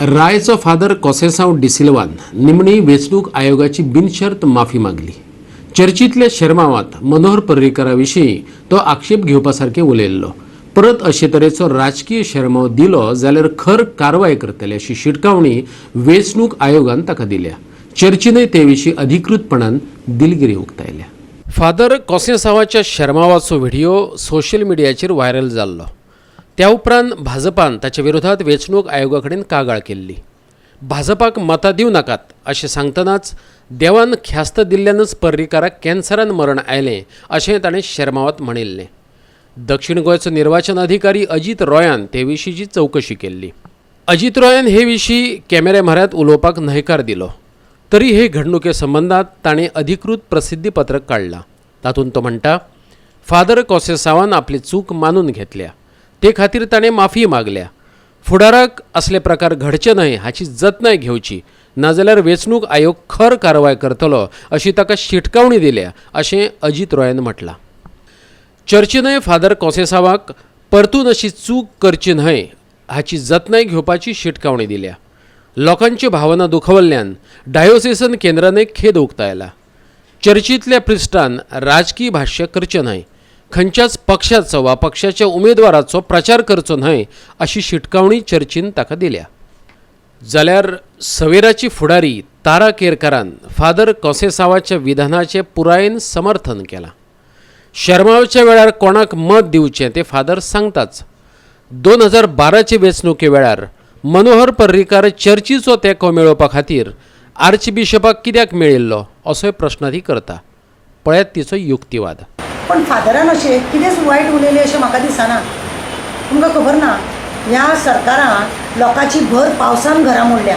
रायचं father कॉसेसाव डिसिल्वान निमणी वेचणूक आयोगाची बिनशर्त माफी मागली. चर्चीतल्या शर्मावात मनोहर पर्रीकराविशीं तो आक्षेप घेवपा सारकें उलयल्लो परत अशे तरेचो राजकीय शर्माव दिलो जाल्यार खर कारवाय करतले अशी शिटकावणी वेचणूक आयोगान ताका दिल्या. चर्चीनय ते विशीं अधिकृतपणान दिलगिरी उक्तायल्या. फादर कॉसेसावाच्या शर्मावाचो व्हिडिओ सोशल मिडियाचेर व्हायरल जाल्लो. त्या उपरांत भाजपान ताच्या विरोधात वेचणूक आयोगा कडेन कागाळ केल्ली. भाजपाक मतां दिवं नाकात अशें सांगतनाच देवान ख्यास्त दिल्ल्यानच पर्रीकाराक कॅन्सरान मरण आयलें अशें ताणें शर्मावत म्हणिल्लें. दक्षिण गोंयचो निर्वाचन अधिकारी अजीत रॉयान ते विशींची चवकशी केल्ली. अजीत रॉयान हे विशीं कॅमेऱ्या म्हऱ्यांत उलोवपाक न्हयकार दिलो. तरी हे घडणुके संबंदात ताणें अधिकृत प्रसिद्धी पत्रक काडलां. तातूंत तो म्हणटा फादर कोसेसावान आपली चूक मानून घेतल्या. ते खातीर ताणें माफी मागल्या. फुडाराक असले प्रकार घडचे न्हय हाची जतनाय घेवची. नाजाल्यार वेचणूक आयोग खर कारवाय करतलो अशी ताका शिटकावणी दिल्या अशें अजीत रॉयान म्हटलां. चर्चीनय फादर कोसेसावाक परतून अशी चूक करची न्हय हाची जतनाय घेवपाची शिटकावणी दिल्या. लोकांच्यो भावना दुखवल्ल्यान डायोसेसन केंद्रानय खेद उक्तायला. चर्चींतल्या पृश्ठान राजकीय भाश्य करचें न्हय. खंयच्याच पक्षाचो वा पक्षाच्या उमेदवाराचो प्रचार करचो न्हय अशी शिटकावणी चर्चीन ताका दिल्या. जाल्यार सवेराची फुडारी तारा केरकारान फादर कोसेसावाच्या विधानाचें पुरायेन समर्थन केलां. शर्मावच्या वेळार कोणाक मत दिवचें तें फादर सांगताच दोन हजार बाराचे वेंचणुके वेळार मनोहर पर्रीकार चर्चीचो तेंको मेळोवपा खातीर आर्चबिशपाक कित्याक मेळिल्लो असोय प्रश्न ती करता पळयात तिचो युक्तिवाद. पण फादरान अशें कितेंच वायट उलयलें अशें म्हाका दिसना. तुमकां खबर ना ह्या सरकारान लोकांची भर पावसान घरां मोडल्या.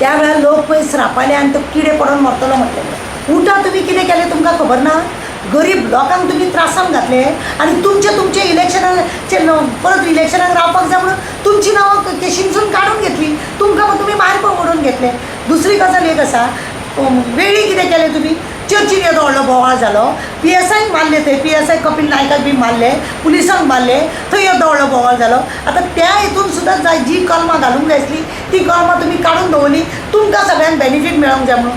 त्या वेळार लोक पळय श्रापाले आनी तो किडे पडोन मरतलो म्हटलें. उठा तुमी कितें केलें तुमकां खबर ना? गरीब लोकांक तुमी त्रासान घातले आनी तुमचे तुमचे इलेक्शनाचे परत इलेक्शनाक रावपाक जाय म्हणून तुमची नांवां केशींसून काडून घेतली. तुमकां तुमी भायर पडून घेतले. दुसरी गजाल एक आसा वेळी कितें केलें तुमी? चर्चीन येदो व्हडलो बोवाळ जालो. पी एस आयक मारले थंय. पी एस आय कपील नायकाक बी मारले. पुलिसांक मारले. थंय येदो व्हडलो बोवाळ जालो. आतां त्या हितून सुद्दां जाय जी कलमां घालूंक जाय आसली ती कलमां तुमी काडून दवरली तुमकां सगळ्यांक बेनिफीट मेळोंक जाय म्हणून.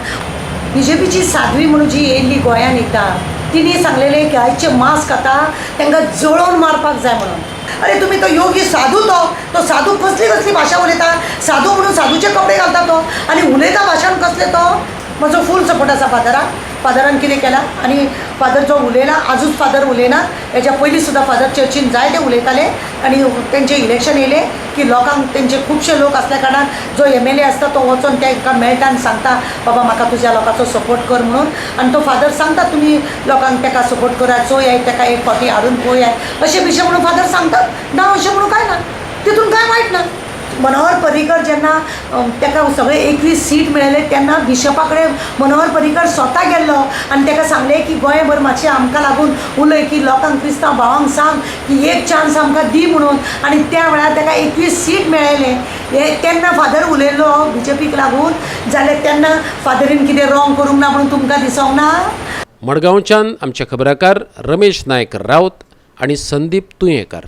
बी जे पीची साध्वी म्हणून जी येयल्ली गोंयान येता तिणी सांगलेलें की आयचे मास्क आतां तांकां जळोवन मारपाक जाय म्हणून. अरे तुमी तो योगी साधू तो. तो साधू कसली कसली भाशा उलयता? साधू म्हणून साधूचे कपडे घालता तो. आनी उलयता भाशान कसलें तो? म्हजो फूल सपोर्ट आसा फादराक फादरान कितें केलां आनी फादर जो उलयला आजूच फादर उलयना हेच्या पयलीं सुद्दां फादर चर्चीन जाय ते उलयताले आनी तेंचे इलेक्शन येयलें की लोकांक तेंचे खुबशे लोक आसल्या कारणान जो एम एल ए आसता तो वचोन तांकां मेळटा आनी सांगता बाबा म्हाका तुज्या लोकांचो सपोर्ट कर म्हणून. आनी तो फादर सांगता तुमी लोकांक ताका सपोर्ट करा चोयात ताका एक फावटी हाडून पळयात अशें बिशें म्हणून फादर सांगतात. ना अशें म्हणून कांय ना? तितून कांय वायट ना? मनोहर पर्रीकर जेन्ना अं, ताका सगळे एकवीस सीट मेळयले तेन्ना बिशपा कडेन मनोहर पर्रीकर स्वता गेल्लो आनी ताका सांगलें की गोंयभर मातशें आमकां लागून उलय की लोकांक क्रिस्तांव भावांक सांग की एक चान्स आमकां दी म्हणून. आनी त्या वेळार ताका एकवीस सीट मेळयलें हे तेन्ना फादर उलयल्लो बी जे पीक लागून जाल्यार तेन्ना फादरीन कितें रॉंग करूंक ना म्हणून तुमकां दिसोंक ना. मडगांवच्यान आमचे खबराकार रमेश नायक रावत आनी संदीप तुयेकर.